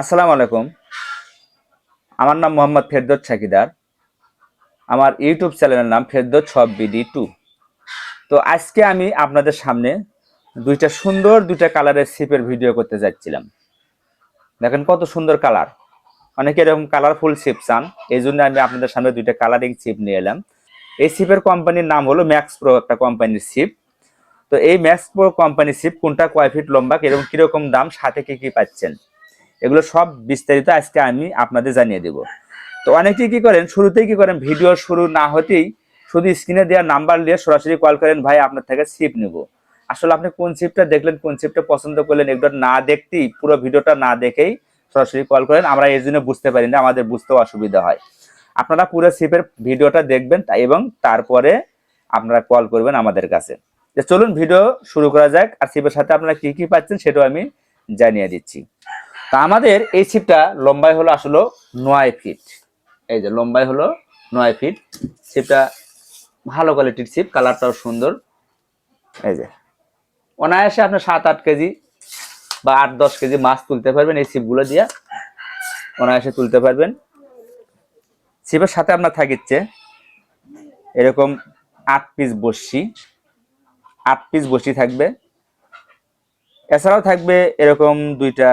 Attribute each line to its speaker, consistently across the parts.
Speaker 1: আসসালামু আলাইকুম। আমার নাম মোহাম্মদ ফেরদৌস সাকিদার। আমার ইউটিউব চ্যানেলের নাম ফেরদৌস সব বিডি টু। তো আজকে আমি আপনাদের সামনে দুইটা সুন্দর দুইটা কালারের সিপের ভিডিও করতে যাচ্ছিলাম। দেখেন কত সুন্দর কালার। অনেকে এরকম কালারফুল সিপ চান এই জন্য আমি আপনাদের সামনে দুইটা কালারিং সিপ নিয়ে এলাম। এই সিপের কোম্পানির নাম হলো ম্যাক্স প্রো একটা কোম্পানির সিপ তো এই ম্যাক্স প্রো কোম্পানির সিপ কোনটা কয় ফিট লম্বা এরকম কীরকম দাম, সাথে কি কি পাচ্ছেন? এগুলো সব বিস্তারিত আজকে আমি আপনাদের জানিয়ে দেব। তো অনেকেই কি করেন, শুরুতেই কি করেন, ভিডিও শুরু না হতেই শুধু স্ক্রিনে দেওয়া নাম্বার নিয়ে সরাসরি কল করেন, ভাই, আপনার থেকে সিপ নেব। আসলে আপনি কোন সিপটা দেখলেন, কোন সিপটা পছন্দ করলেন, এগুলো না দেখতেই, পুরো ভিডিওটা না দেখেই সরাসরি কল করেন। আমরা এই জন্য বুঝতে পারি না, আমাদের বুঝতেও অসুবিধা হয়। আপনারা পুরো সিপের ভিডিওটা দেখবেন এবং তারপরে আপনারা কল করবেন আমাদের কাছে। চলুন, ভিডিও শুরু করা যাক। আর সিপের সাথে আপনারা কি কি পাচ্ছেন, সেটাও আমি জানিয়ে দিচ্ছি। তা আমাদের এই ছিপটা লম্বাই হলো আসলে নয় ফিট। এই যে লম্বাই হলো নয় ফিট। ছিপটা ভালো কোয়ালিটির ছিপ কালারটাও সুন্দর। এই যে। অনায়াসে আপনি সাত আট কেজি বা আট দশ কেজি মাছ তুলতে পারবেন এই ছিপগুলো দিয়ে। অনায়াসে তুলতে পারবেন। ছিপের সাথে আপনার থাকিচ্ছে এরকম আট পিস বসি আট পিস বসি থাকবে। এছাড়াও থাকবে এরকম দুইটা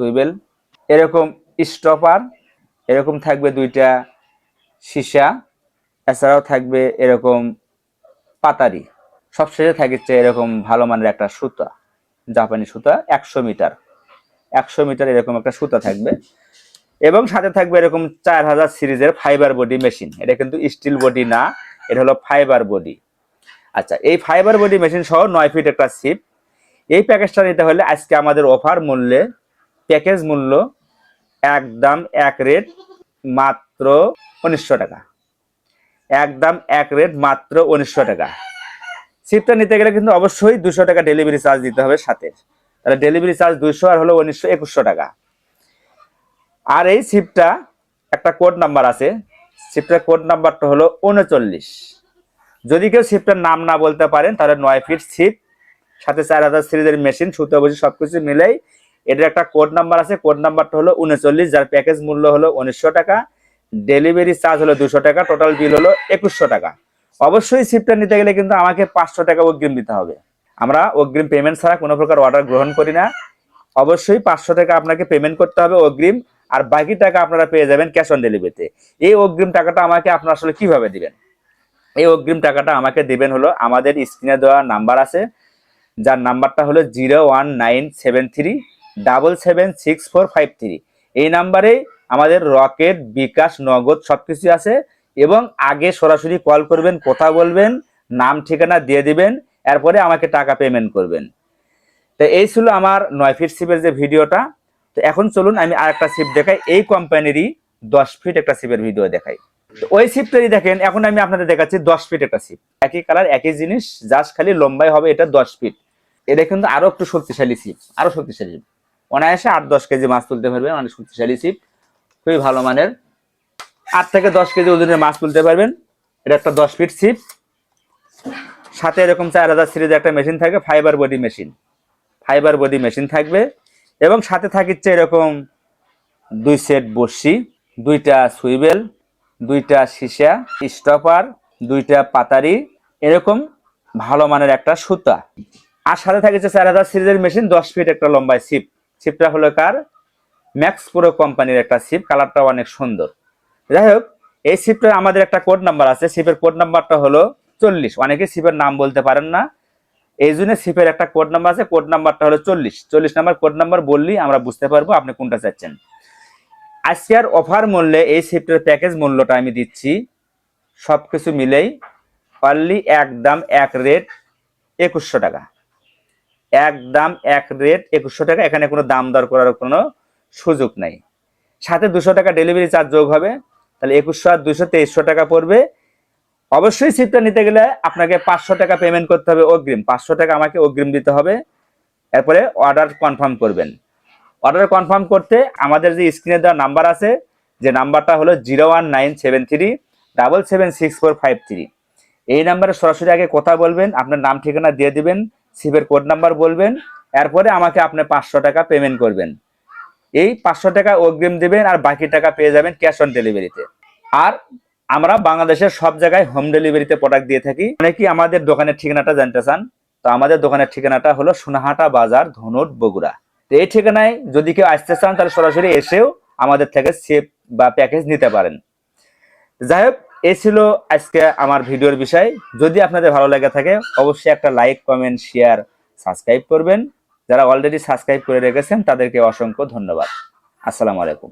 Speaker 1: সুইবেল এরকম স্টপার এরকম থাকবে দুইটা সীসা, এছাড়াও থাকবে এরকম পাতারি। সবশেষে থাকছে এরকম ভালো মানের একটা সুতা, জাপানি সুতা, একশো মিটার। একশো মিটার এরকম একটা সুতা থাকবে। এবং সাথে থাকবে এরকম চার হাজার সিরিজের ফাইবার বডি মেশিন এটা কিন্তু স্টিল বডি না, এটা হলো ফাইবার বডি আচ্ছা এই ফাইবার বডি মেশিন সহ নয় ফিট একটা সিপ এই প্যাকেজটা নিতে হলে আজকে আমাদের অফার মূল্যে প্যাকেজ মূল্য একদম এক রেট মাত্র উনিশশো টাকা। একদম এক রেট মাত্র উনিশশো টাকা। সিপটা নিতে গেলে কিন্তু অবশ্যই দুশো টাকা ডেলিভারি চার্জ দিতে হবে সাথে। তাহলে ডেলিভারি চার্জ দুইশো আর হলো উনিশশো একুশশো টাকা। আর এই সিপটা একটা কোড নাম্বার আছে। সিপটার কোড নাম্বারটা হলো উনচল্লিশ। যদি কেউ সিপটার নাম না বলতে পারেন, তাহলে নয় ফিট সিপ সাথে চার হাজার সিরিজের মেশিন সুতো, বসে সবকিছু মিলেই এটার একটা কোড নাম্বার আছে কোড নাম্বারটা হলো উনচল্লিশ, যার প্যাকেজ মূল্য হলো উনিশশো টাকা। ডেলিভারি চার্জ হলো দুশো টাকা টোটাল বিল হলো একুশশো টাকা। অবশ্যই সিপটা নিতে গেলে কিন্তু আমাকে পাঁচশো টাকা অগ্রিম দিতে হবে। আমরা অগ্রিম পেমেন্ট ছাড়া কোনো প্রকার অর্ডার গ্রহণ করি না। অবশ্যই পাঁচশো টাকা আপনাকে পেমেন্ট করতে হবে অগ্রিম, আর বাকি টাকা আপনারা পেয়ে যাবেন ক্যাশ অন ডেলিভারিতে এই অগ্রিম টাকাটা আমাকে আপনারা আসলে কীভাবে দিবেন? এই অগ্রিম টাকাটা আমাকে দিবেন হলো আমাদের স্ক্রিনে দেওয়া নাম্বার আছে। যার নাম্বারটা হলো zero one nine seven three double seven six four five three এই নাম্বারেই আমাদের রকেট, বিকাশ, নগদ সবকিছু আছে এবং আগে সরাসরি কল করবেন, কথা বলবেন, নাম, ঠিকানা দিয়ে দিবেন, এরপরে আমাকে টাকা পেমেন্ট করবেন। তো এই ছিল আমার নয় ফিট সিপের যে ভিডিওটা। তো এখন চলুন আমি আরেকটা সিপ দেখাই। এই কোম্পানিরই দশ ফিট একটা সিপের ভিডিও দেখাই। ওই সিপটাই দেখেন, এখন আমি আপনাদের দেখাচ্ছি দশ ফিট একটা সিপ একই কালার একই জিনিস জাস্ট খালি লম্বাই হবে এটা দশ ফিট এটা কিন্তু আরও একটু শক্তিশালী সিপ আরও শক্তিশালী অনায়াসে আট, দশ কেজি মাছ তুলতে পারবেন অনেক শক্তিশালী ছিপ, খুবই ভালো মানের। আট থেকে দশ কেজি ওজনের মাছ তুলতে পারবেন। এটা একটা দশ ফিট ছিপ। সাথে এরকম চার হাজার সিরিজের একটা মেশিন থাকে fibre body machine fibre body machine থাকবে। এবং সাথে থাকিচ্ছে এরকম দুই সেট বসি দুইটা সুইবেল, দুইটা সীসা, স্টপার, দুইটা পাতারি, এরকম ভালো মানের একটা সুতা। আর সাথে থাকছে চার হাজার সিরিজের মেশিন, দশ ফিট একটা লম্বায় সিপ সিপটা হলো কার? ম্যাক্স প্রো কোম্পানির একটা সিপ কালারটা অনেক সুন্দর। যাই হোক, এই সিপটার আমাদের একটা কোড নাম্বার আছে সিপের কোড নাম্বারটা হলো চল্লিশ। অনেকে সিপের নাম বলতে পারেন না। এই জন্য সিপের একটা কোড নাম্বার আছে কোড নাম্বারটা হলো চল্লিশ। চল্লিশ নাম্বার কোড নাম্বার বললেই আমরা বুঝতে পারব আপনি কোনটা চাচ্ছেন। আজকের অফার মূল্যে এই সিপটার প্যাকেজ মূল্যটা আমি দিচ্ছি। সব কিছু মিলেই অনলি একদম এক রেট একুশশো টাকা। একদম এক রেট একুশশো টাকা। এখানে কোনো দাম দর করার কোনো সুযোগ নাই। সাথে দুশো টাকা ডেলিভারি চার্জ যোগ হবে। তাহলে একুশশো আর দুশো তেইশশো টাকা পড়বে। অবশ্যই সিটটা নিতে গেলে আপনাকে পাঁচশো টাকা পেমেন্ট করতে হবে অগ্রিম। পাঁচশো টাকা আমাকে অগ্রিম দিতে হবে। এরপরে অর্ডার কনফার্ম করবেন। অর্ডার কনফার্ম করতে আমাদের যে স্ক্রিনে দেওয়া নাম্বার আছে, যে নাম্বারটা হলো zero one nine seven three double seven six four five three এই নাম্বারে সরাসরি আগে কথা বলবেন, আপনার নাম ঠিকানা দিয়ে দিবেন। সিভের কোড নাম্বার বলবেন, এরপরে আমাকে আপনি পাঁচশো টাকা পেমেন্ট করবেন। এই পাঁচশো টাকা অগ্রিম দিবেন আর বাকি টাকা পেয়ে যাবেন ক্যাশ অন ডেলিভারিতে আর আমরা বাংলাদেশের সব জায়গায় হোম ডেলিভারিতে প্রোডাক্ট দিয়ে থাকি। অনেকেই আমাদের দোকানের ঠিকানাটা জানতে চান, তো আমাদের দোকানের ঠিকানাটা হলো সোনাহাটা বাজার ধনুট বগুড়া। তো এই ঠিকানায় যদি কেউ আসতে চান, তাহলে সরাসরি এসেও আমাদের থেকে সেপ বা প্যাকেজ নিতে পারেন। যাই হোক এই ছিল আজকে আমার ভিডিওর বিষয়। যদি আপনাদের ভালো লেগে থাকে, অবশ্যই একটা লাইক, কমেন্ট, শেয়ার, সাবস্ক্রাইব করবেন। যারা অলরেডি সাবস্ক্রাইব করে রেখেছেন, তাদেরকে অসংখ্য ধন্যবাদ। আসসালামু আলাইকুম।